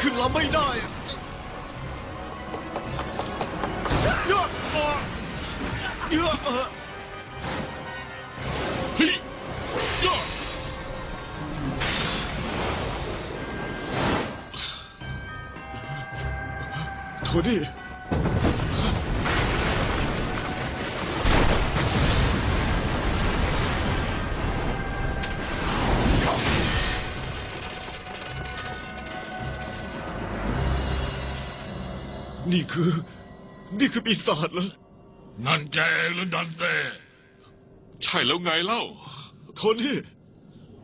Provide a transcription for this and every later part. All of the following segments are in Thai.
ขึ้นลำไม่ได้เยอะอะเยอะเฮ้ยเยอะโทนี่ นี่คือ นี่คือปีศาจเหรอ นั่นแกเองหรือดันเต้ใช่แล้วไงเล่า โทนี่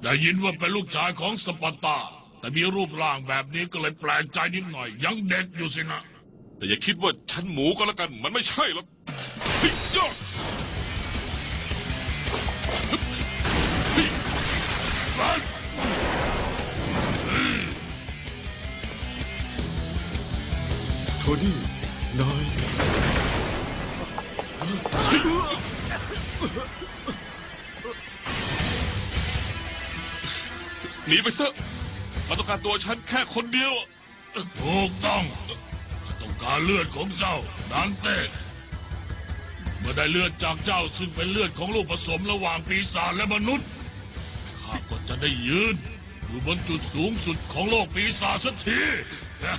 ได้ยินว่าเป็นลูกชายของสปาร์ตา แต่มีรูปร่างแบบนี้ก็เลยแปลกใจนิดหน่อย ยังเด็กอยู่สินะ แต่อย่าคิดว่าฉันหมูก็แล้วกัน มันไม่ใช่หรอกเฮ้ยย่าเฮ้ยรันโทนี่นายหนีไปซะมันต้องการตัวฉันแค่คนเดียว ถูกต้อง ต้องการเลือดของเจ้าดันเต้เมื่อได้เลือดจากเจ้าซึ่งเป็นเลือดของลูกผสมระหว่างปีศาจและมนุษย์ข้าก็จะได้ยืน อยู่บนจุดสูงสุดของโลกปีศาจสักที เหต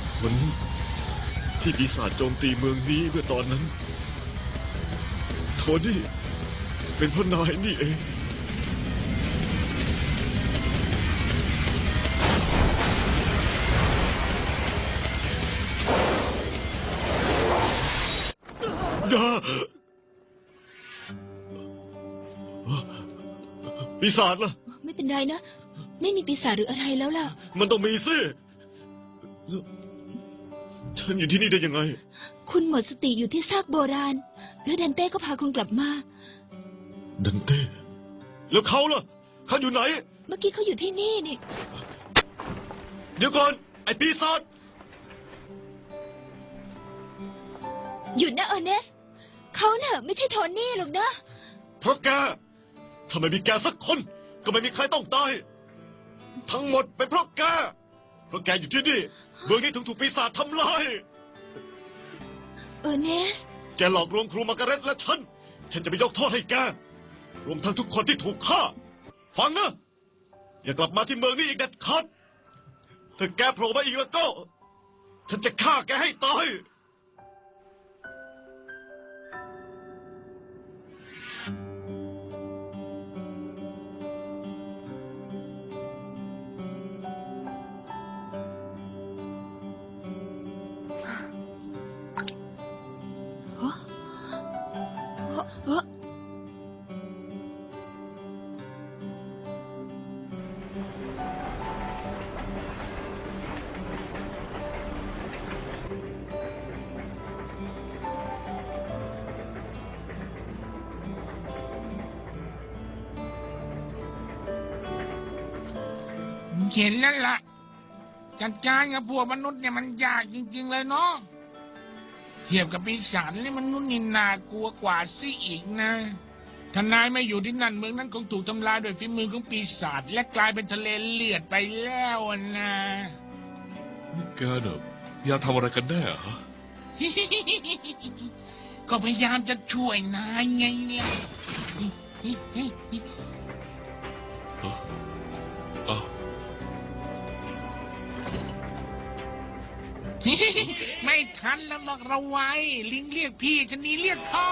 ุผลที่ปีศาจโจมตีเมืองนี้เมื่อตอนนั้น โทนี่เป็นพราะนายนี่เอง อย่าปีศาจล่ะ ไม่เป็นไรนะ ไม่มีปีศาจหรืออะไรแล้วล่ะ มันต้องมีสิแล้วฉันอยู่ที่นี่ได้ยังไง คุณหมดสติอยู่ที่ซากโบราณ แล้วดันเต้ก็พาคุณกลับมา ดันเต้ แล้วเขาล่ะ เขาอยู่ไหน เมื่อกี้เขาอยู่ที่นี่นี่ เดี๋ยวก่อน ไอ้ปีศาจ หยุดนะเออร์เนส เขาเน่ะไม่ใช่โทนี่หรอกนะ เพราะแกถ้าไม่มีแกสักคน ก็ไม่มีใครต้องตาย ทั้งหมดเป็นเพราะแก เพราะแกอยู่ที่นี่เมืองนี้ถึงถูกปีศาจทำลาย เออร์เนส แกหลอกลวงครูมาร์การเร็ตและฉัน ฉันจะไปยกโทษให้แก รวมทั้งทุกคนที่ถูกฆ่า ฟังนะ อย่ากลับมาที่เมืองนี้อีกเด็ดขาด ถ้าแกโผล่มาอีกแล้วก็ ฉันจะฆ่าแกให้ตาย เห็นแล้วล่ะ จัดการกับพวกมนุษย์เนี่ยมันยากจริง ๆ เลยเนาะเทียบกับปีศาจนี่มนุษย์นี่น่ากลัวกว่าซิอีกนะถ้านายไม่อยู่ที่นั่นเมืองนั้นคงถูกทำลายโดยฝีมือของปีศาจและกลายเป็นทะเลเลือดไปแล้วอะนะนี่แกเน่ะอยากทำอะไรกันแน่ฮะ ก็พยายามจะช่วยนายไงล่ะอ้ ไม่ทันแล้วหรอกเราไว้ ลิงเรียกพี่ชะนีเรียกพ่อ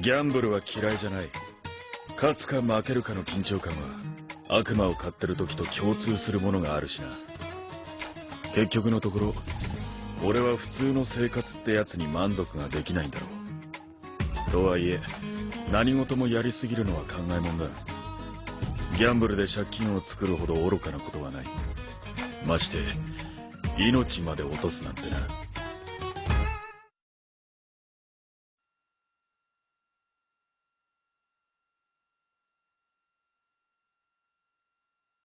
ギャンブルは嫌いじゃない。勝つか負けるかの緊張感は悪魔を飼ってる時と共通するものがあるしな。結局のところ俺は普通の生活ってやつに満足ができないんだろう。とはいえ何事もやりすぎるのは考えもんだ。ギャンブルで借金を作るほど愚かなことはない。まして命まで落とすなんてな。